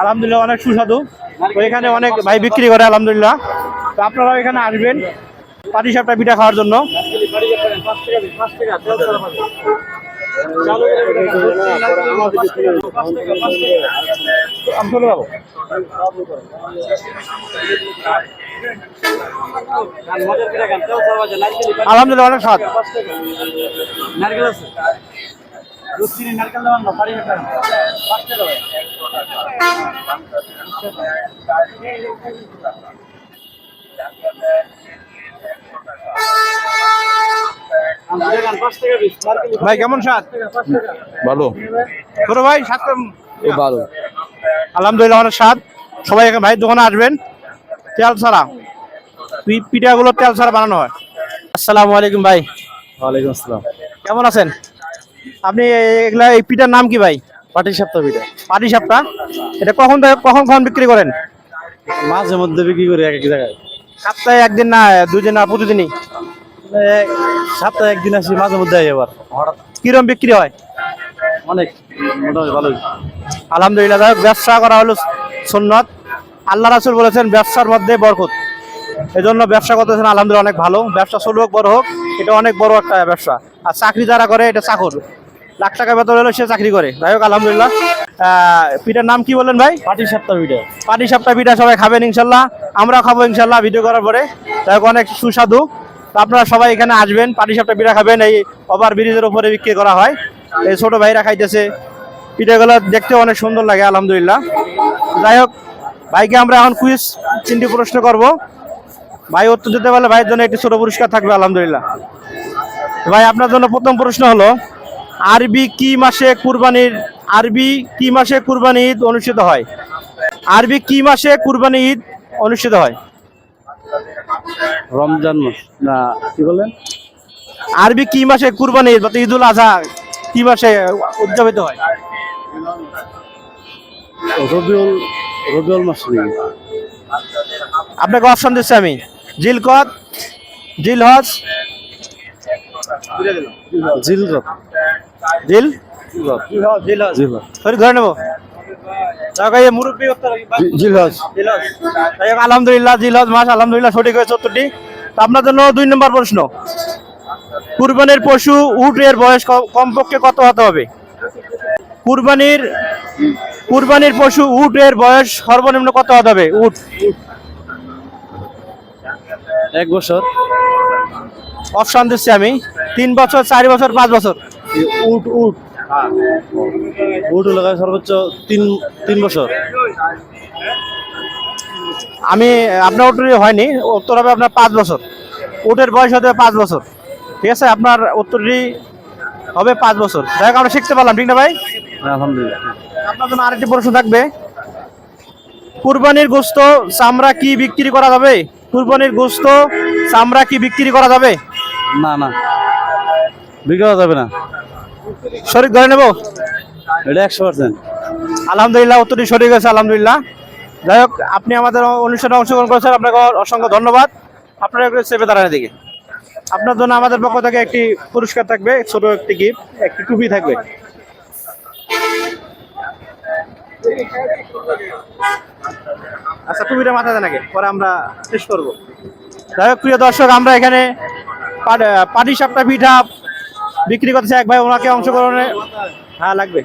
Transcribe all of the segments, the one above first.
আলহামদুলিল্লাহ অনেক সুস্বাদু। তো এখানে অনেক ভাই বিক্রি করে আলহামদুলিল্লাহ। তো আপনারাও এখানে আসবেন পাটি সাপটা পিঠা খাওয়ার জন্য। আলহামদুলিল্লাহ অনেক স্বাদ। নারকেল আছে? দুধ নারকেল দেওয়ার না বাড়ি ভাই কেমন সাত ভালো। ছোট ভাই কেমন? ভালো। আলহামদুলিল্লাহ অনেক স্বাদ। সবাই এখানে ভাইয়ের দোকানে আসবেন। তেল ছাড়া। পিঠাগুলো তেল ছাড়া বানানো হয়। আসসালামু আলাইকুম ভাই। ওয়ালাইকুম আসসালাম। কেমন আছেন? আপনি এগুলা এই পিঠার নাম কি ভাই? পাটি সপ্তাহ পিঠা। পাটি সাপটা এটা কখন কখন কখন বিক্রি করেন? মাঝে মধ্যে বিক্রি করি এক এক জায়গায়। সপ্তাহে একদিন না দুদিন না প্রতিদিনই? সপ্তাহে একদিন আসি মাঝে মধ্যে আই আবার হঠাৎ। কিরম বিক্রি হয়? অনেক মোটামুটি ভালোই। আলহামদুলিল্লাহ যাই ব্যবসা করা হলো সুন্নত। আল্লাহ রাসুল বলেছেন ব্যবসার মধ্যে বরকত। এই জন্য ব্যবসা করতেছেন আলহামদুলিল্লাহ অনেক ভালো। ব্যবসা ছোট হোক বড় হোক এটা অনেক বড় একটা ব্যবসা। আর চাকরি যারা করে এটা চাকর। লাখ টাকা বেতন হলেও সে চাকরি করে। যাই হোক আলহামদুলিল্লাহ। পিঠার নাম কি বললেন ভাই? পাটি সপ্তাহ পিঠা। পাটি সাপটা পিঠা সবাই খাবেন ইনশাল্লাহ। আমরা খাব ইনশাল্লাহ ভিডিও করার পরে। যাই হোক অনেক সুস্বাদু। তো আপনারা সবাই এখানে আসবেন পাটি সাপটা পিঠা খাবেন। এই ওভার ব্রিজের উপরে বিক্রি করা হয়। এই ছোট ভাইরা খাইতেছে। পিঠাগুলো দেখতে অনেক সুন্দর লাগে আলহামদুলিল্লাহ। যাই হোক ভাইকে আমরা এখন কুইজ তিনটি প্রশ্ন করব। ভাই উত্তর দিতে পারলে ভাইয়ের জন্য একটি ছোট পুরস্কার থাকবে আলহামদুলিল্লাহ। ভাই আপনার জন্য প্রথম প্রশ্ন হলো আরবি কি মাসে কুরবানির আরবি কি মাসে কুরবানি ঈদ অনুষ্ঠিত হয়? আরবি কি মাসে কুরবানি ঈদ অনুষ্ঠিত হয়? রমজান মাস না কি বলেন আরবি কি মাসে কুরবানি ঈদ বা ঈদুল আজহা কি মাসে উদযাপিত হয়? রবিউল রবিউল মাস নাকি আপনাকে অপশন দিচ্ছি আমি। জিলকত জিলহজ। জিলরত। ধরে নেব? আলহামদুলিল্লাহ জিলহজ মাস আলহামদুলিল্লাহ সঠিক হয়েছে উত্তরটি। আপনার জন্য দুই নম্বর প্রশ্ন। কুরবানির পশু উট এর বয়স কমপক্ষে কত হতে হবে? কুরবানির কুরবানির পশু উট এর বয়স সর্বনিম্ন কত হতে হবে? উট। এক বছর। অপশন দিচ্ছি আমি। তিন বছর চার বছর পাঁচ বছর। উট উট। উট লাগায় সর্বোচ্চ তিন তিন বছর। আমি আপনার উত্তর হয়নি উত্তর হবে আপনার পাঁচ বছর। উটের বয়স হতে পাঁচ বছর। ঠিক আছে আপনার উত্তরটি হবে পাঁচ বছর। যাই হোক আমরা শিখতে পারলাম ঠিক না ভাই? আলহামদুলিল্লাহ। আপনার জন্য আরেকটি প্রশ্ন থাকবে। কুরবানির গোস্ত চামড়া কি বিক্রি করা যাবে? কুরবানির গোস্ত চামড়া কি বিক্রি করা যাবে? না না। বিক্রি করা যাবে না। সঠিক ধরে নেব? এটা একশো পার্সেন্ট আলহামদুলিল্লাহ উত্তরটি সঠিক হয়েছে আলহামদুলিল্লাহ। যাই হোক আপনি আমাদের অনুষ্ঠানে অংশগ্রহণ করেছেন আপনাকে অসংখ্য ধন্যবাদ। আপনারা একটু চেপে দাঁড়ান দিকে আপনার জন্য আমাদের পক্ষ থেকে একটি পুরস্কার থাকবে ছোট একটি গিফট একটি টুপি থাকবে। আচ্ছা টুপিটা মাথায় দেন আগে পরে আমরা শেষ করব। যাই হোক প্রিয় দর্শক আমরা এখানে পাটি সাপটা পিঠা বিক্রি করতেছে এক ভাই, ওনাকে অংশগ্রহণে হ্যাঁ লাগবে।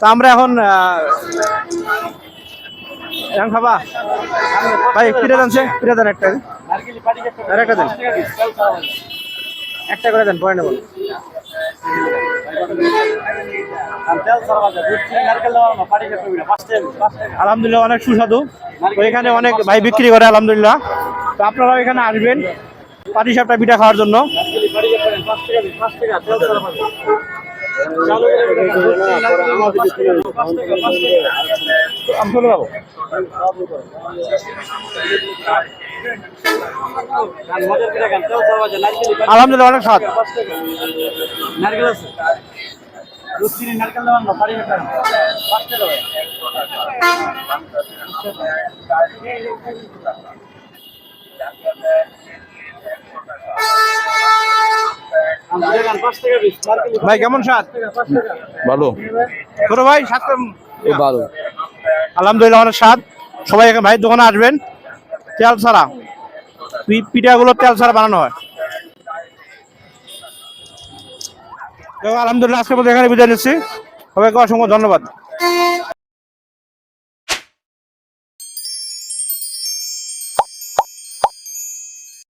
তো আমরা এখন করে দেন আলহামদুলিল্লাহ, অনেক সুস্বাদু। তো এখানে অনেক ভাই বিক্রি করে, আলহামদুলিল্লাহ। তো আপনারাও এখানে আসবেন। পাটি সাপটা পিঠা খাওয়ার জন্য। আলহামদুলিল্লাহ, অনেক স্বাদ। নারকেল আছে নারকেল দেওয়ার না বাড়ি পাঁচ টাকা ভাই কেমন স্বাদ? ভালো। ছোট ভাই স্বাদ ভালো। আলহামদুলিল্লাহ অনেক স্বাদ। সবাই ভাই দোকানে আসবেন। তেল ছাড়া। পিঠাগুলো তেল ছাড়া বানানো হয়। আলহামদুলিল্লাহ আজকে এখানে বিদায় নিচ্ছি। সবাইকে অসংখ্য ধন্যবাদ।